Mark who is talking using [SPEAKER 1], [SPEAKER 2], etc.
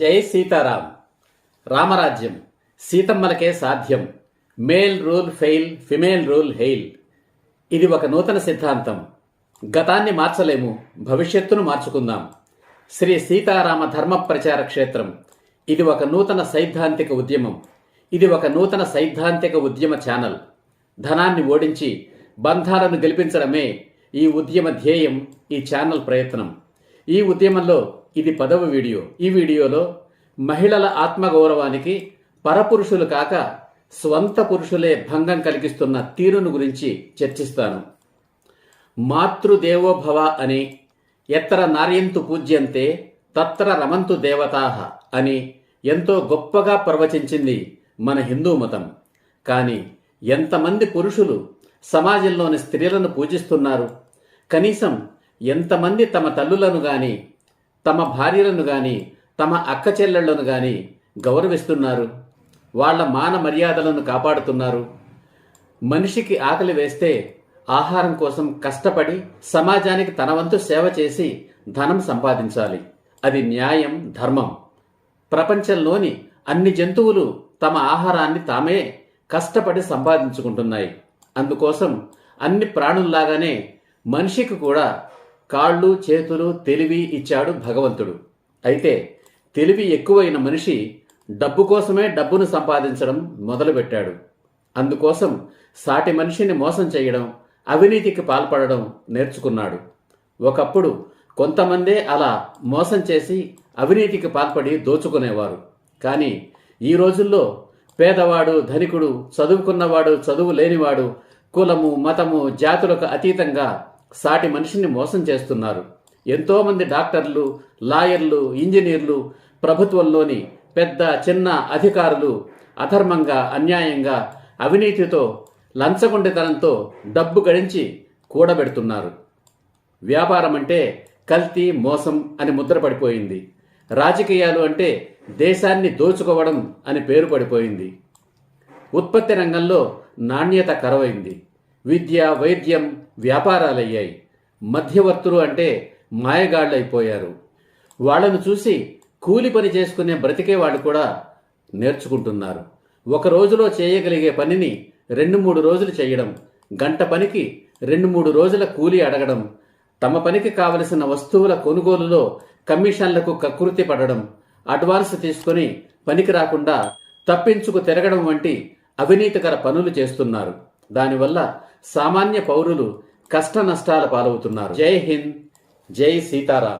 [SPEAKER 1] జై సీతారాం. రామరాజ్యం. సీతమ్మలకే సాధ్యం. Male rule fail female rule hail. ఇది ఒక నూతన సిద్ధాంతం. గతాన్ని మార్చలేము భవిష్యత్తును మార్చుకుందాం. శ్రీ సీతారామ ధర్మ ప్రచార క్షేత్రం. ఇది ఒక నూతన సైద్ధాంతిక ఉద్యమం. ఇది ఒక నూతన సైద్ధాంతిక ఉద్యమ ఛానల్. ధనాన్ని ఓడించి బంధాలను గెలిపించడమే ఈ ఉద్యమ ధ్యేయం ఈ ఛానల్ ప్రయత్నం. ఈ ఉద్యమంలో ఇది పదవ వీడియో. ఈ వీడియోలో మహిళల ఆత్మగౌరవానికి పరపురుషులు కాక స్వంత పురుషులే భంగం కలిగిస్తున్న తీరును గురించి చర్చిస్తాను. మాతృదేవోభవ అని ఎత్తర నార్యంతు పూజ్యంతే తత్ర రమంతు దేవతాహ అని ఎంతో గొప్పగా ప్రవచించింది మన హిందూ మతం. కానీ ఎంతమంది పురుషులు సమాజంలోని స్త్రీలను పూజిస్తున్నారు? కనీసం ఎంతమంది తమ తల్లులను గాని తమ భార్యలను గాని తమ అక్క చెల్లెళ్ళను గాని గౌరవిస్తున్నారు. వాళ్ళ మాన మర్యాదలను కాపాడుతున్నారు. మనిషికి ఆకలి వేస్తే ఆహారం కోసం కష్టపడి సమాజానికి తన వంతు సేవ చేసి ధనం సంపాదించాలి. అది న్యాయం ధర్మం. ప్రపంచంలోని అన్ని జంతువులు తమ ఆహారాన్ని తామే కష్టపడి సంపాదించుకుంటున్నాయి. అందుకోసం అన్ని ప్రాణుల్లాగానే మనిషికి కూడా కాళ్ళు చేతులు తెలివి ఇచ్చాడు భగవంతుడు. అయితే తెలివి ఎక్కువైన మనిషి డబ్బు కోసమే డబ్బును సంపాదించడం మొదలుపెట్టాడు. అందుకోసం సాటి మనిషిని మోసం చేయడం అవినీతికి పాల్పడడం నేర్చుకున్నాడు. ఒకప్పుడు కొంతమందే అలా మోసం చేసి అవినీతికి పాల్పడి దోచుకునేవారు. కానీ ఈ రోజుల్లో పేదవాడు ధనికుడు చదువుకున్నవాడు చదువు లేనివాడు కులము మతము జాతులకు అతీతంగా సాటి మనిషిని మోసం చేస్తున్నారు. ఎంతోమంది డాక్టర్లు లాయర్లు ఇంజనీర్లు ప్రభుత్వంలోని పెద్ద చిన్న అధికారులు అధర్మంగా అన్యాయంగా అవినీతితో లంచగొండితనంతో డబ్బు గడించి కూడబెడుతున్నారు. వ్యాపారం అంటే కల్తీ మోసం అని ముద్ర పడిపోయింది. రాజకీయాలు అంటే దేశాన్ని దోచుకోవడం అని పేరు పడిపోయింది. ఉత్పత్తి రంగంలో నాణ్యత కరవైంది. విద్య వైద్యం వ్యాపారాలయ్యాయి. మధ్యవర్తులు అంటే మాయగాళ్ళైపోయారు. వాళ్ళను చూసి కూలి పని చేసుకునే బ్రతికే వాళ్ళు కూడా నేర్చుకుంటున్నారు. ఒక రోజులో చేయగలిగే పనిని రెండు మూడు రోజులు చేయడం గంట పనికి రెండు మూడు రోజుల కూలి అడగడం తమ పనికి కావలసిన వస్తువుల కొనుగోలులో కమిషన్లకు కకృతి పడడం అడ్వాన్స్ తీసుకుని పనికి రాకుండా తప్పించుకు తిరగడం వంటి అవినీతికర పనులు చేస్తున్నారు. దానివల్ల సామాన్య పౌరులు కష్ట నష్టాల పాలవుతున్నారు. జై హింద్ జై సీతారాం.